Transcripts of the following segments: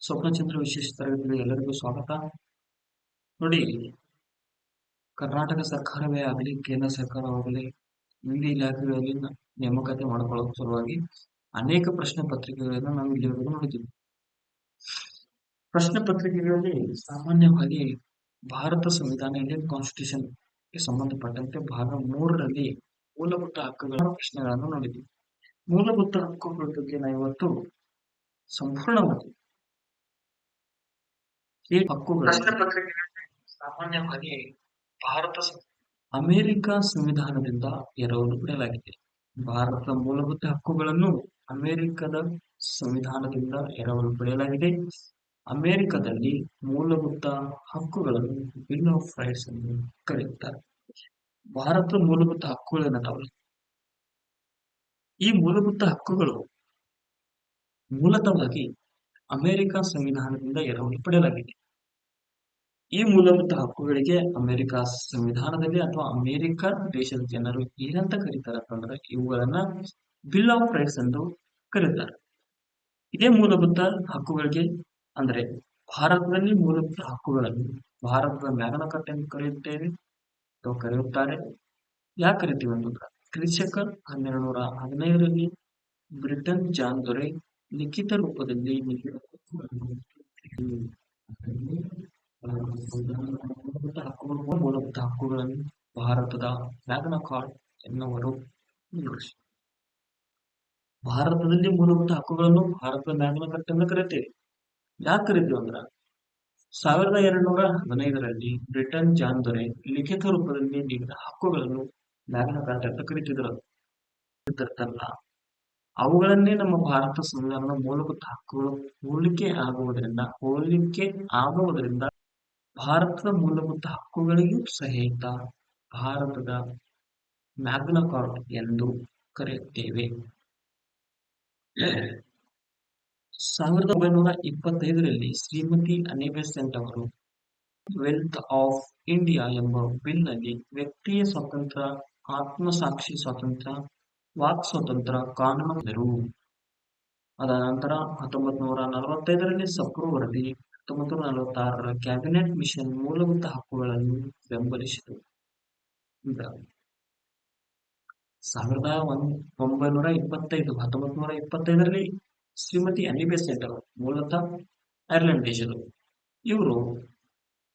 ಸ್ವಪ್ನಚಂದ್ರ ವಿಶೇಷ ತರಗತಿಗೆ ಎಲ್ಲರಿಗೂ ಸ್ವಾಗತ. ನೋಡಿ, ಕರ್ನಾಟಕ ಸರ್ಕಾರವೇ ಆಗಲಿ, ಕೇಂದ್ರ ಸರ್ಕಾರವಾಗಲಿ ವಿವಿಧ ಇಲಾಖೆಗಳಲ್ಲಿ ನೇಮಕಾತಿ ಮಾಡಿಕೊಳ್ಳುವ ಸಲುವಾಗಿ ಅನೇಕ ಪ್ರಶ್ನೆ ಪತ್ರಿಕೆಗಳನ್ನು ನಾವು ಇಲ್ಲಿವರೆಗೂ ನೋಡಿದ್ದೀವಿ. ಪ್ರಶ್ನೆ ಪತ್ರಿಕೆಗಳಲ್ಲಿ ಸಾಮಾನ್ಯವಾಗಿ ಭಾರತ ಸಂವಿಧಾನ ಇಂಡಿಯನ್ ಕಾನ್ಸ್ಟಿಟ್ಯೂಷನ್ಗೆ ಸಂಬಂಧಪಟ್ಟಂತೆ ಭಾಗ ಮೂರರಲ್ಲಿ ಮೂಲಭೂತ ಹಕ್ಕುಗಳ ಪ್ರಶ್ನೆಗಳನ್ನು ನೋಡಿದ್ದೀವಿ. ಮೂಲಭೂತ ಹಕ್ಕುಗಳ ಬಗ್ಗೆ ನಾವು ಇವತ್ತು ಸಂಪೂರ್ಣವಾಗಿ ಈ ಹಕ್ಕುಗಳ ಸಾಮಾನ್ಯವಾಗಿ ಭಾರತ ಅಮೆರಿಕ ಸಂವಿಧಾನದಿಂದ ಎರವಲು ಪಡೆಯಲಾಗಿದೆ. ಭಾರತದ ಮೂಲಭೂತ ಹಕ್ಕುಗಳನ್ನು ಅಮೆರಿಕದ ಸಂವಿಧಾನದಿಂದ ಎರವಲು ಪಡೆಯಲಾಗಿದೆ. ಅಮೆರಿಕದಲ್ಲಿ ಮೂಲಭೂತ ಹಕ್ಕುಗಳನ್ನು ಬಿಲ್ ಆಫ್ ರೈಟ್ಸ್ ಎಂದು ಕರೆಯುತ್ತಾರೆ. ಭಾರತದ ಮೂಲಭೂತ ಹಕ್ಕುಗಳೇನದಾವಲ್ಲ? ಈ ಮೂಲಭೂತ ಹಕ್ಕುಗಳು ಮೂಲತಃವಾಗಿ ಅಮೆರಿಕ ಸಂವಿಧಾನದಿಂದ ಎರವಲು ಪಡೆಯಲಾಗಿದೆ. ಈ ಮೂಲಭೂತ ಹಕ್ಕುಗಳಿಗೆ ಅಮೆರಿಕ ಸಂವಿಧಾನದಲ್ಲಿ ಅಥವಾ ಅಮೆರಿಕ ದೇಶದ ಜನರು ಏನಂತ ಕರೀತಾರೆ ಅಂತಂದ್ರೆ ಇವುಗಳನ್ನ ಬಿಲ್ ಆಫ್ ರೈಟ್ಸ್ ಎಂದು ಕರೀತಾರೆ. ಇದೇ ಮೂಲಭೂತ ಹಕ್ಕುಗಳಿಗೆ ಅಂದ್ರೆ ಭಾರತದಲ್ಲಿ ಮೂಲಭೂತ ಹಕ್ಕುಗಳನ್ನು ಭಾರತದ ಮ್ಯಾಗನ ಎಂದು ಕರೆಯುತ್ತೇವೆ ಅಥವಾ ಕರೆಯುತ್ತಾರೆ. ಯಾಕೆ ಕರಿತೀವಿ ಅಂತಂದ್ರೆ ಕೃಷಕ ಹನ್ನೆರಡು ನೂರ ಹದಿನೈದರಲ್ಲಿ ಬ್ರಿಟನ್ ಜಾನ್ ದೊರೆ ಲಿಖಿತ ರೂಪದಲ್ಲಿ ಮೂಲಭೂತ ಹಕ್ಕುಗಳು ಹಕ್ಕುಗಳನ್ನು ಭಾರತದ ಮ್ಯಾಗ್ನ ಕಾರ್ಡ್ ಎನ್ನುವರು ಭಾರತದಲ್ಲಿ ಮೂಲಭೂತ ಹಕ್ಕುಗಳನ್ನು ಭಾರತದ ಮ್ಯಾಗ್ನ ಕಾರ್ಟ್ ಎಂದು ಕರೆಯುತ್ತೇವೆ ಯಾಕೆ ಕರಿತೀವಿ ಅಂದ್ರ ಸಾವಿರದ ಎರಡುನೂರ ಹದಿನೈದರಲ್ಲಿ ಬ್ರಿಟನ್ ಜಾನ್ ದೊರೆ ಲಿಖಿತ ರೂಪದಲ್ಲಿ ನೀಡಿದ ಹಕ್ಕುಗಳನ್ನು ಮ್ಯಾಗ್ನ ಕಾರ್ಟ್ ಅಂತ ಕರೀತಿದ್ರು. ಇರ್ತಾರಲ್ಲ ಅವುಗಳನ್ನೇ ನಮ್ಮ ಭಾರತ ಸಂವಿಧಾನದ ಮೂಲಭೂತ ಹಕ್ಕುಗಳು ಹೋಲಿಕೆ ಆಗುವುದರಿಂದ ಹೋಲಿಕೆ ಆಗುವುದರಿಂದ ಭಾರತದ ಮೂಲಭೂತ ಹಕ್ಕುಗಳಿಗೂ ಸಹಿತ ಭಾರತದ ಮ್ಯಾಗ್ನ ಕಾರ್ಟ್ ಎಂದು ಕರೆಯುತ್ತೇವೆ. ಸಾವಿರದ ಒಂಬೈನೂರ ಇಪ್ಪತ್ತೈದರಲ್ಲಿ ಶ್ರೀಮತಿ ಅನಿಬೆಸೆಂಟ್ ಅವರು ವೆಲ್ತ್ ಆಫ್ ಇಂಡಿಯಾ ಎಂಬ ಬಿಲ್ನಲ್ಲಿ ವ್ಯಕ್ತಿಯ ಸ್ವಾತಂತ್ರ್ಯ ಆತ್ಮಸಾಕ್ಷಿ ಸ್ವಾತಂತ್ರ್ಯ ವಾಕ್ ಸ್ವತಂತ್ರ ಕಾನೂನು. ಅದ ನಂತರ ಹತ್ತೊಂಬತ್ತು ನೂರ ನಲವತ್ತೈದರಲ್ಲಿ ಸಪ್ರು ವರದಿ ಹತ್ತೊಂಬತ್ತು ನೂರ ನಲವತ್ತಾರರ ಕ್ಯಾಬಿನೆಟ್ ಮಿಷನ್ ಮೂಲಭೂತ ಹಕ್ಕುಗಳನ್ನು ಬೆಂಬಲಿಸಿತು ಸಾವಿರದ ಒಂಬೈನೂರ ಇಪ್ಪತ್ತೈದು ಹತ್ತೊಂಬತ್ತು ನೂರ ಇಪ್ಪತ್ತೈದರಲ್ಲಿ ಶ್ರೀಮತಿ ಸೆಂಟರ್ ಮೂಲತಃ ಐರ್ಲೆಂಡ್ ದೇಶದವರು ಇವರು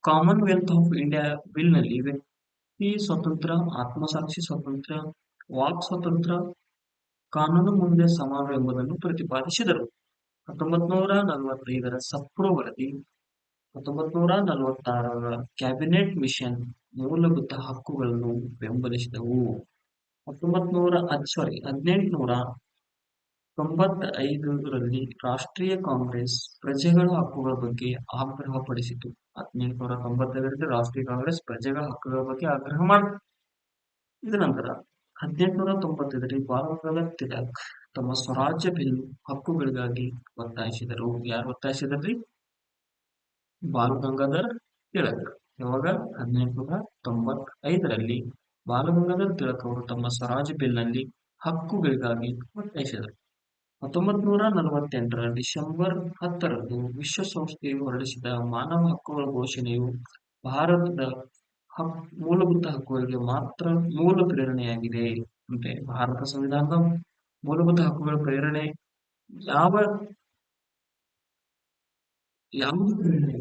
ಕಾಮನ್ವೆಲ್ತ್ ಆಫ್ ಇಂಡಿಯಾ ಬಿಲ್ನಲ್ಲಿ ವ್ಯಕ್ತಿ ಸ್ವತಂತ್ರ ಆತ್ಮಸಾಕ್ಷಿ ಸ್ವಾತಂತ್ರ್ಯ ವಾಕ್ ಸ್ವತಂತ್ರ ಕಾನೂನು ಮುಂದೆ ಸಮಾನ ಎಂಬುದನ್ನು ಪ್ರತಿಪಾದಿಸಿದರು. ಹತ್ತೊಂಬತ್ ನೂರ ನಲವತ್ತೈದರ ಸಪ್ರೋ ವರದಿ ಹತ್ತೊಂಬತ್ ನೂರ ನಲವತ್ತಾರರ ಕ್ಯಾಬಿನೆಟ್ ಮಿಷನ್ ಮೂಲಭೂತ ಹಕ್ಕುಗಳನ್ನು ಬೆಂಬಲಿಸಿದವು. ಹತ್ತೊಂಬತ್ ನೂರ ಸಾರಿ ಹದಿನೆಂಟುನೂರ ತೊಂಬತ್ತೈದರಲ್ಲಿ ರಾಷ್ಟ್ರೀಯ ಕಾಂಗ್ರೆಸ್ ಪ್ರಜೆಗಳ ಹಕ್ಕುಗಳ ಬಗ್ಗೆ ಆಗ್ರಹಪಡಿಸಿತು ಹದಿನೆಂಟುನೂರ ತೊಂಬತ್ತೈದರಲ್ಲಿ ರಾಷ್ಟ್ರೀಯ ಕಾಂಗ್ರೆಸ್ ಪ್ರಜೆಗಳ ಹಕ್ಕುಗಳ ಬಗ್ಗೆ ಆಗ್ರಹ ಮಾಡಿತು. ಇದ ನಂತರ ಹದಿನೆಂಟುನೂರ ತೊಂಬತ್ತೈದರಲ್ಲಿ ಬಾಲಗಂಗಾಧರ್ ತಿಲಕ್ ತಮ್ಮ ಸ್ವರಾಜ್ಯ ಬಿಲ್ ಹಕ್ಕುಗಳಿಗಾಗಿ ಒತ್ತಾಯಿಸಿದರು. ಯಾರು ಒತ್ತಾಯಿಸಿದ್ರಿ ಬಾಲಗಂಗಾಧರ್ ತಿಲಕ್. ಯಾವಾಗ ಹದಿನೆಂಟುನೂರ ತೊಂಬತ್ತೈದರಲ್ಲಿ ಬಾಲಗಂಗಾಧರ್ ತಿಲಕ್ ಅವರು ತಮ್ಮ ಸ್ವರಾಜ್ ಬಿಲ್ನಲ್ಲಿ ಹಕ್ಕುಗಳಿಗಾಗಿ ಒತ್ತಾಯಿಸಿದರು. ಹತ್ತೊಂಬತ್ ನೂರ ನಲವತ್ತೆಂಟರ ಡಿಸೆಂಬರ್ ಹತ್ತರಂದು ವಿಶ್ವಸಂಸ್ಥೆಯು ಹೊರಡಿಸಿದ ಮಾನವ ಹಕ್ಕುಗಳ ಘೋಷಣೆಯು ಭಾರತದ ಮೂಲಭೂತ ಹಕ್ಕುಗಳಿಗೆ ಮಾತ್ರ ಮೂಲ ಪ್ರೇರಣೆಯಾಗಿದೆ ಅಂತೆ ಭಾರತ ಸಂವಿಧಾನದ ಮೂಲಭೂತ ಹಕ್ಕುಗಳ ಪ್ರೇರಣೆ ಯಾವ ಯಾವ ಪ್ರೇರಣೆ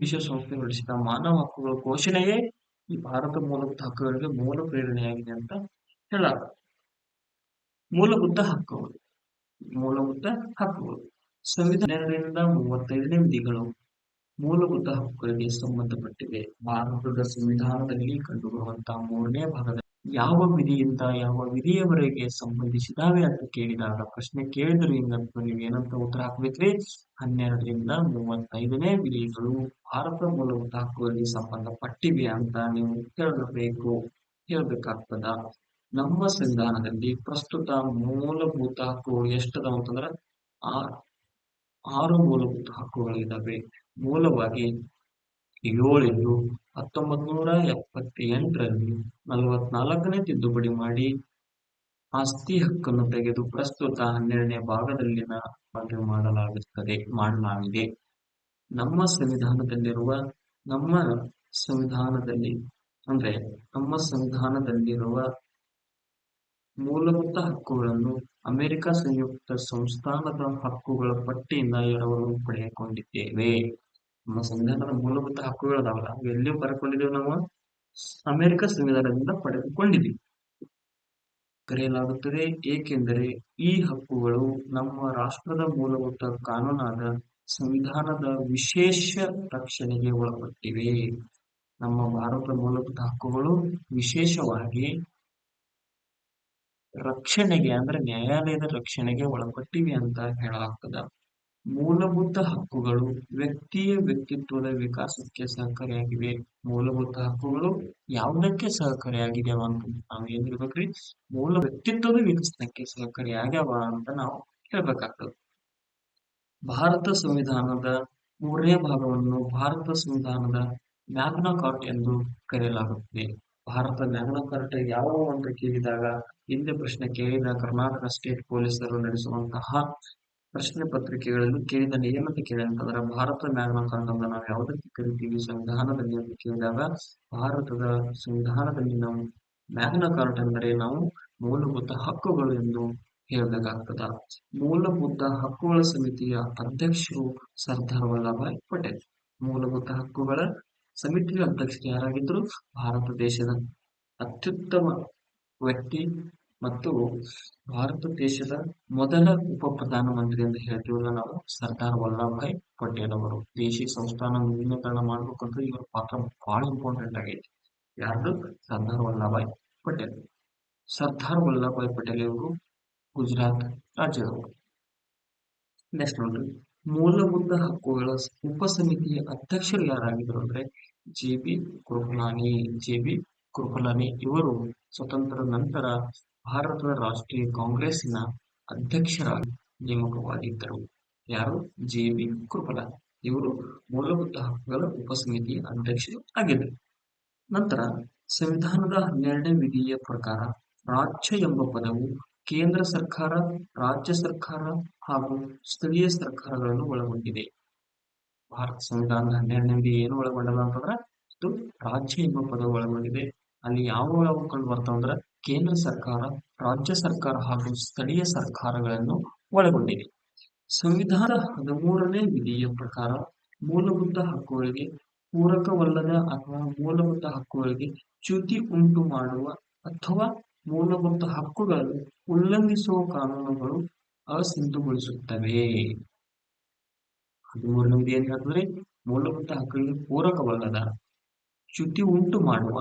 ವಿಶ್ವಸಂಸ್ಥೆ ಹೊರಡಿಸಿದ ಮಾನವ ಹಕ್ಕುಗಳ ಘೋಷಣೆಯೇ ಈ ಭಾರತ ಮೂಲಭೂತ ಹಕ್ಕುಗಳಿಗೆ ಮೂಲ ಪ್ರೇರಣೆಯಾಗಿದೆ ಅಂತ ಹೇಳ ಮೂಲಭೂತ ಹಕ್ಕುಗಳು. ಮೂಲಭೂತ ಹಕ್ಕುಗಳು. ಸಂವಿಧಾನ ಹನ್ನೆರಡರಿಂದ ಮೂವತ್ತೈದನೇ ವಿಧಿಗಳು. ಮೂಲಭೂತ ಹಕ್ಕುಗಳಿಗೆ ಸಂಬಂಧಪಟ್ಟಿವೆ. ಭಾರತದ ಸಂವಿಧಾನದಲ್ಲಿ ಕಂಡುಬರುವಂತಹ ಮೂರನೇ ಭಾಗದ ಯಾವ ವಿಧಿಯಿಂದ, ಯಾವ ವಿಧಿಯವರೆಗೆ ಸಂಬಂಧಿಸಿದಾವೆ ಅಂತ ಕೇಳಿದಾಗ ಪ್ರಶ್ನೆ ಕೇಳಿದ್ರು ಹಿಂಗಂತ ನೀವು ಏನಂತ ಉತ್ತರ ಹಾಕ್ಬೇಕ್ರಿ? ಹನ್ನೆರಡರಿಂದ ಮೂವತ್ತೈದನೇ ವಿಧಿಗಳು ಭಾರತ ಮೂಲಭೂತ ಹಕ್ಕುಗಳಿಗೆ ಸಂಬಂಧಪಟ್ಟಿವೆ ಅಂತ ನೀವು ಹೇಳಬೇಕು ಹೇಳ್ಬೇಕಾಗ್ತದ ನಮ್ಮ ಸಂವಿಧಾನದಲ್ಲಿ ಪ್ರಸ್ತುತ ಮೂಲಭೂತ ಹಕ್ಕುಗಳು ಎಷ್ಟದಾವ ಅಂತಂದ್ರ, ಆ ಆರು ಮೂಲಭೂತ ಹಕ್ಕುಗಳಿದಾವೆ. ಮೂಲವಾಗಿ ಏಳೆಂದು ಹತ್ತೊಂಬತ್ ನೂರ ಎಪ್ಪತ್ತೆಂಟರಲ್ಲಿ ನಲವತ್ನಾಲ್ಕನೇ ತಿದ್ದುಪಡಿ ಮಾಡಿ ಆಸ್ತಿ ಹಕ್ಕನ್ನು ತೆಗೆದು ಪ್ರಸ್ತುತ ಹನ್ನೆರಡನೇ ಭಾಗದಲ್ಲಿನ ಬಗ್ಗೆ ಮಾಡಲಾಗುತ್ತದೆ, ಮಾಡಲಾಗಿದೆ. ನಮ್ಮ ಸಂವಿಧಾನದಲ್ಲಿರುವ, ನಮ್ಮ ಸಂವಿಧಾನದಲ್ಲಿ, ಅಂದ್ರೆ ನಮ್ಮ ಸಂವಿಧಾನದಲ್ಲಿರುವ ಮೂಲಭೂತ ಹಕ್ಕುಗಳನ್ನು ಅಮೆರಿಕ ಸಂಯುಕ್ತ ಸಂಸ್ಥಾನದ ಹಕ್ಕುಗಳ ಪಟ್ಟಿಯಿಂದ ಎರವಲು ಪಡೆದುಕೊಂಡಿದ್ದೇವೆ. ನಮ್ಮ ಸಂವಿಧಾನದ ಮೂಲಭೂತ ಹಕ್ಕುಗಳದಾವಲ್ಲ ಎಲ್ಲಿಯೂ ಎಲ್ಲಿ ಬರ್ಕೊಂಡಿದ್ದೇವೆ ನಾವು. ಅಮೆರಿಕ ಸಂವಿಧಾನದಿಂದ ಪಡೆದುಕೊಂಡಿದ್ದೀವಿ. ಕರೆಯಲಾಗುತ್ತದೆ, ಏಕೆಂದರೆ ಈ ಹಕ್ಕುಗಳು ನಮ್ಮ ರಾಷ್ಟ್ರದ ಮೂಲಭೂತ ಕಾನೂನಾದ ಸಂವಿಧಾನದ ವಿಶೇಷ ರಕ್ಷಣೆಗೆ ಒಳಪಟ್ಟಿವೆ. ನಮ್ಮ ಭಾರತದ ಮೂಲಭೂತ ಹಕ್ಕುಗಳು ವಿಶೇಷವಾಗಿ ರಕ್ಷಣೆಗೆ ಅಂದ್ರೆ ನ್ಯಾಯಾಲಯದ ರಕ್ಷಣೆಗೆ ಒಳಪಟ್ಟಿವೆ ಅಂತ ಹೇಳಲಾಗ್ತದ. ಮೂಲಭೂತ ಹಕ್ಕುಗಳು ವ್ಯಕ್ತಿಯ ವ್ಯಕ್ತಿತ್ವದ ವಿಕಾಸಕ್ಕೆ ಸಹಕಾರಿಯಾಗಿವೆ. ಮೂಲಭೂತ ಹಕ್ಕುಗಳು ಯಾವುದಕ್ಕೆ ಸಹಕಾರಿಯಾಗಿದ್ದಾವ ಅಂತ ನಾವು ಏನ್ ಹೇಳ್ಬೇಕ್ರಿ ಮೂಲ ವ್ಯಕ್ತಿತ್ವದ ವಿಕಸನಕ್ಕೆ ಸಹಕಾರಿಯಾಗ್ಯಾವ ಅಂತ ನಾವು ಹೇಳ್ಬೇಕಾಗ್ತದೆ. ಭಾರತ ಸಂವಿಧಾನದ ಮೂರನೇ ಭಾಗವನ್ನು ಭಾರತ ಸಂವಿಧಾನದ ಮ್ಯಾಗ್ನಾ ಕಾರ್ಟ್ ಎಂದು ಕರೆಯಲಾಗುತ್ತದೆ. ಭಾರತ ಮ್ಯಾಗ್ನಾ ಕಾರ್ಟ್ ಯಾವ ಅಂತ ಕೇಳಿದಾಗ ಹಿಂದೆ ಪ್ರಶ್ನೆ ಕೇಳಿದ ಕರ್ನಾಟಕ ಸ್ಟೇಟ್ ಪೊಲೀಸರು ನಡೆಸುವಂತಹ ಪ್ರಶ್ನೆ ಪತ್ರಿಕೆಗಳಲ್ಲಿ ಕೇಳಿದ ನಿಯಮಕ್ಕೆ ಕೇಳಿದಂತಂದ್ರೆ ಭಾರತ ಮ್ಯಾಗ್ನ ಅಂತ ನಾವು ಯಾವುದಕ್ಕೆ ಕರಿತೀವಿ? ಸಂವಿಧಾನದಲ್ಲಿ ಅಂತ ಕೇಳಿದಾಗ, ಭಾರತದ ಸಂವಿಧಾನದಲ್ಲಿ ನಾವು ಮ್ಯಾಗ್ನ ಕಾರ್ಟ್ ಅಂದರೆ ನಾವು ಮೂಲಭೂತ ಹಕ್ಕುಗಳು ಎಂದು ಹೇಳಬೇಕಾಗ್ತದ. ಮೂಲಭೂತ ಹಕ್ಕುಗಳ ಸಮಿತಿಯ ಅಧ್ಯಕ್ಷರು ಸರ್ದಾರ್ ವಲ್ಲಭಾಯ್ ಪಟೇಲ್. ಮೂಲಭೂತ ಹಕ್ಕುಗಳ ಸಮಿತಿಯ ಅಧ್ಯಕ್ಷರು ಯಾರಾಗಿದ್ರು ಭಾರತ ದೇಶದ ಅತ್ಯುತ್ತಮ ವ್ಯಕ್ತಿ ಮತ್ತು ಭಾರತ ದೇಶದ ಮೊದಲ ಉಪ ಪ್ರಧಾನಮಂತ್ರಿ ಅಂತ ಹೇಳ್ತೀವಲ್ಲ ನಾವು, ಸರ್ದಾರ್ ವಲ್ಲಭಭಾಯ್ ಪಟೇಲ್ ಅವರು. ದೇಶಿ ಸಂಸ್ಥಾನ ವಿಲೀನೀಕರಣ ಮಾಡ್ಬೇಕಂದ್ರೆ ಇವರ ಪಾತ್ರ ಬಹಳ ಇಂಪಾರ್ಟೆಂಟ್ ಆಗೈತಿ. ಯಾರ್ದು? ಸರ್ದಾರ್ ವಲ್ಲಭಾಯ್ ಪಟೇಲ್. ಸರ್ದಾರ್ ವಲ್ಲಭಾಯ್ ಪಟೇಲ್ ಇವರು ಗುಜರಾತ್ ರಾಜ್ಯದವರು. ನೆಕ್ಸ್ಟ್ ನೋಡ್ರಿ. ಮೂಲಭೂತ ಹಕ್ಕುಗಳ ಉಪ ಸಮಿತಿಯ ಅಧ್ಯಕ್ಷರು ಯಾರಾಗಿದ್ರು ಅಂದ್ರೆ J B Kripalani J B Kripalani ಇವರು ಸ್ವತಂತ್ರ ನಂತರ ಭಾರತದ ರಾಷ್ಟ್ರೀಯ ಕಾಂಗ್ರೆಸ್ಸಿನ ಅಧ್ಯಕ್ಷರಾಗಿ ನೇಮಕವಾಗಿದ್ದರು. ಯಾರು? ಜೆ ಬಿ ಕೃಪಲಾನಿ ಇವರು ಮೂಲಭೂತ ಹಕ್ಕುಗಳ ಉಪಸಮಿತಿಯ ಅಧ್ಯಕ್ಷರು ಆಗಿದ್ದರು. ನಂತರ ಸಂವಿಧಾನದ ಹನ್ನೆರಡನೇ ವಿಧಿಯ ಪ್ರಕಾರ ರಾಜ್ಯ ಎಂಬ ಪದವು ಕೇಂದ್ರ ಸರ್ಕಾರ, ರಾಜ್ಯ ಸರ್ಕಾರ ಹಾಗೂ ಸ್ಥಳೀಯ ಸರ್ಕಾರಗಳನ್ನು ಒಳಗೊಂಡಿದೆ. ಭಾರತ ಸಂವಿಧಾನದ ಹನ್ನೆರಡನೇ ವಿಧಿ ಏನು ಒಳಗೊಂಡಲ್ಲ ಅಂತಂದ್ರೆ ಇದು ರಾಜ್ಯ ಎಂಬ ಪದ ಒಳಗೊಂಡಿದೆ. ಅಲ್ಲಿ ಯಾವ ಯಾವ ಬರ್ತಾವ ಅಂದ್ರೆ ಕೇಂದ್ರ ಸರ್ಕಾರ, ರಾಜ್ಯ ಸರ್ಕಾರ ಹಾಗೂ ಸ್ಥಳೀಯ ಸರ್ಕಾರಗಳನ್ನು ಒಳಗೊಂಡಿದೆ. ಸಂವಿಧಾನದ ಹದಿಮೂರನೇ ವಿಧಿಯ ಪ್ರಕಾರ ಮೂಲಭೂತ ಹಕ್ಕುಗಳಿಗೆ ಪೂರಕವಲ್ಲದ ಅಥವಾ ಮೂಲಭೂತ ಹಕ್ಕುಗಳಿಗೆ ಚ್ಯುತಿ ಉಂಟು ಮಾಡುವ ಅಥವಾ ಮೂಲಭೂತ ಹಕ್ಕುಗಳನ್ನು ಉಲ್ಲಂಘಿಸುವ ಕಾನೂನುಗಳು ಅಸಿಂಧುಗೊಳಿಸುತ್ತವೆ. ಹದಿಮೂರನೇ ವಿಧಿ ಏನ್ ಮೂಲಭೂತ ಹಕ್ಕುಗಳಿಗೆ ಪೂರಕವಲ್ಲದ ಚ್ಯುತಿ ಉಂಟು ಮಾಡುವ